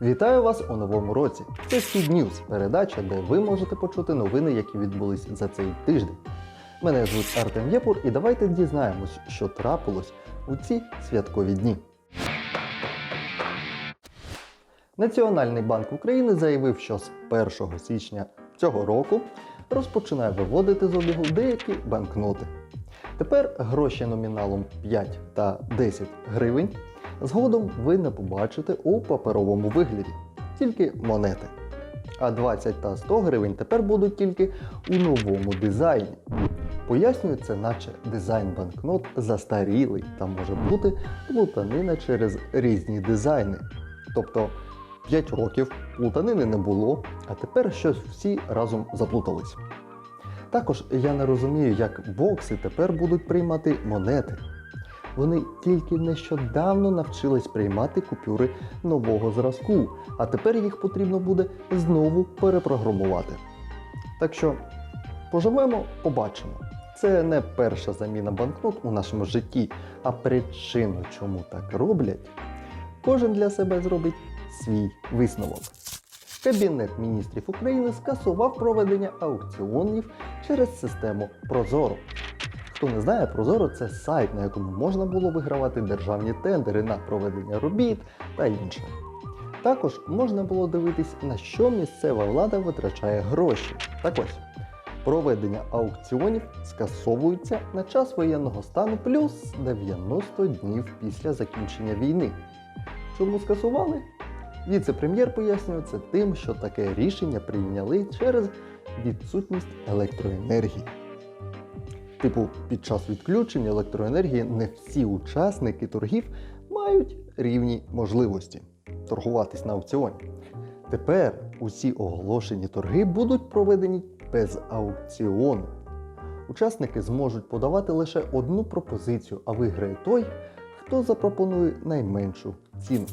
Вітаю вас у новому році. Це Speed News, передача, де ви можете почути новини, які відбулись за цей тиждень. Мене звуть Артем Єпур, і давайте дізнаємось, що трапилось у ці святкові дні. Національний банк України заявив, що з 1 січня цього року розпочинає виводити з обігу деякі банкноти. Тепер гроші номіналом 5 та 10 гривень згодом ви не побачите у паперовому вигляді, тільки монети. А 20 та 100 гривень тепер будуть тільки у новому дизайні. Пояснюю, це наче дизайн банкнот застарілий та може бути плутанина через різні дизайни. Тобто 5 років плутанини не було, а тепер щось всі разом заплутались. Також я не розумію, як бокси тепер будуть приймати монети. Вони тільки нещодавно навчились приймати купюри нового зразку, а тепер їх потрібно буде знову перепрограмувати. Так що поживемо, побачимо. Це не перша заміна банкнот у нашому житті, а причину, чому так роблять, кожен для себе зробить свій висновок. Кабінет міністрів України скасував проведення аукціонів через систему Прозоро. Хто не знає, Прозоро це сайт, на якому можна було вигравати державні тендери на проведення робіт та інше. Також можна було дивитись, на що місцева влада витрачає гроші. Так ось, проведення аукціонів скасовується на час воєнного стану плюс 90 днів після закінчення війни. Чому скасували? Віце-прем'єр пояснює це тим, що таке рішення прийняли через відсутність електроенергії. Типу, під час відключення електроенергії не всі учасники торгів мають рівні можливості торгуватись на аукціоні. Тепер усі оголошені торги будуть проведені без аукціону. Учасники зможуть подавати лише одну пропозицію, а виграє той, хто запропонує найменшу ціну.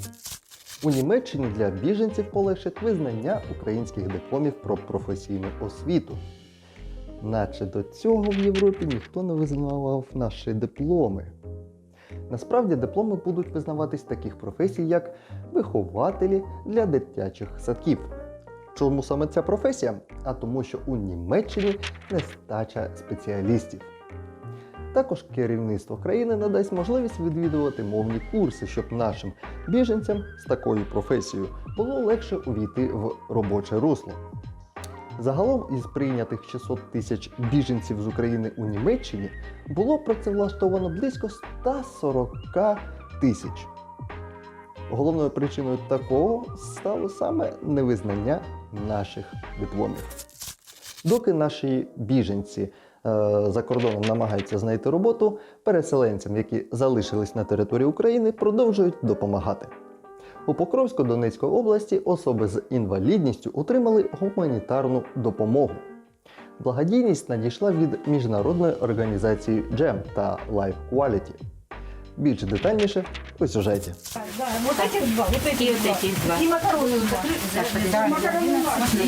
У Німеччині для біженців полегшить визнання українських дипломів про професійну освіту. Наче до цього в Європі ніхто не визнавав наші дипломи. Насправді дипломи будуть визнаватись таких професій, як вихователі для дитячих садків. Чому саме ця професія? А тому, що у Німеччині нестача спеціалістів. Також керівництво країни надасть можливість відвідувати мовні курси, щоб нашим біженцям з такою професією було легше увійти в робоче русло. Загалом із прийнятих 600 тисяч біженців з України у Німеччині було працевлаштовано близько 140 тисяч. Головною причиною такого стало саме невизнання наших дипломів. Доки наші біженці е, за кордоном намагаються знайти роботу, переселенцям, які залишились на території України, продовжують допомагати. У Покровсько-Донецькій області особи з інвалідністю отримали гуманітарну допомогу. Благодійність надійшла від міжнародної організації GEM та Life Quality. Більш детальніше у сюжеті. Да, вот этих два, вот И этих вот два. этих два. И макароны закрыты. Макароны наши.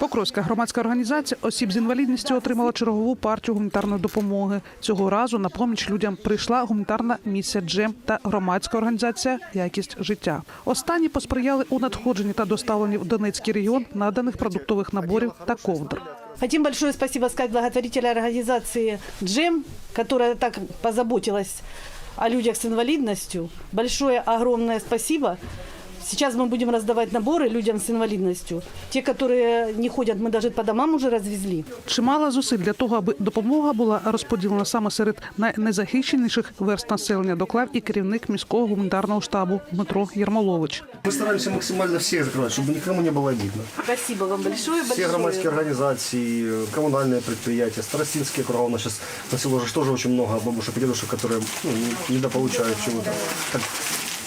Покровська громадська організація осіб з інвалідністю отримала чергову партію гуманітарної допомоги. Цього разу на поміч людям прийшла гуманітарна місія Джем та громадська організація Якість життя. Останні посприяли у надходженні та доставленні в Донецький регіон наданих продуктових наборів та ковдр. Хотим большое спасибо сказать благотворительной организации «Джем», которая так позаботилась о людях с инвалидностью. Большое, огромное спасибо. Сейчас мы будем раздавать наборы людям с инвалидностью. Те, которые не ходят, мы даже по домам уже развезли. Чимало зусиль для того, аби допомога була розподілена саме серед найнезахищеніших верст населення, доклав і керівник міського гуманітарного штабу Дмитро Єрмолович. Мы стараемся максимально всех закрывать, чтобы никому не было обидно. Спасибо вам большое. Все громадские организации, коммунальные предприятия, старостинские круга. У нас сейчас на село же тоже очень много бабушек и дедушек, которые ну, не- недополучают чего-то так,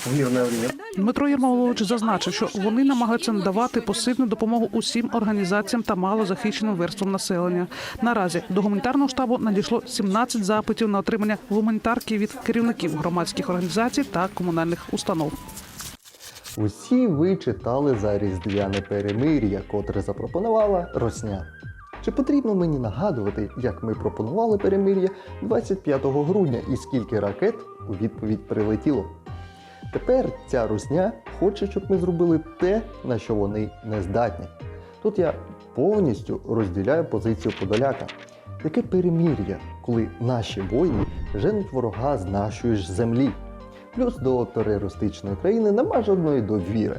в мирное время. Дмитро Єрмолович зазначив, що вони намагаються надавати посильну допомогу усім організаціям та малозахищеним верствам населення. Наразі до гуманітарного штабу надійшло 17 запитів на отримання гуманітарки від керівників громадських організацій та комунальних установ. Усі ви читали за різдвяне перемир'я, котре запропонувала Росня. Чи потрібно мені нагадувати, як ми пропонували перемир'я 25 грудня і скільки ракет у відповідь прилетіло? Тепер ця русня хоче, щоб ми зробили те, на що вони не здатні. Тут я повністю розділяю позицію Подоляка. Яке перемір'я, коли наші воїни женуть ворога з нашої ж землі. Плюс до терористичної країни нема жодної довіри.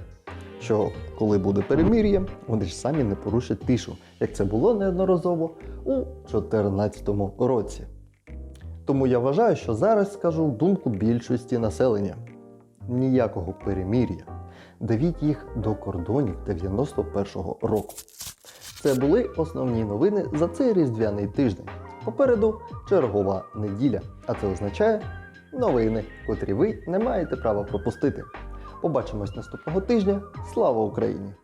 Що коли буде перемір'я, вони ж самі не порушать тишу, як це було неодноразово у 2014 році. Тому я вважаю, що зараз скажу думку більшості населення: ніякого перемір'я. Давіть їх до кордонів 91-го року. Це були основні новини за цей різдвяний тиждень. Попереду чергова неділя, а це означає новини, котрі ви не маєте права пропустити. Побачимось наступного тижня. Слава Україні!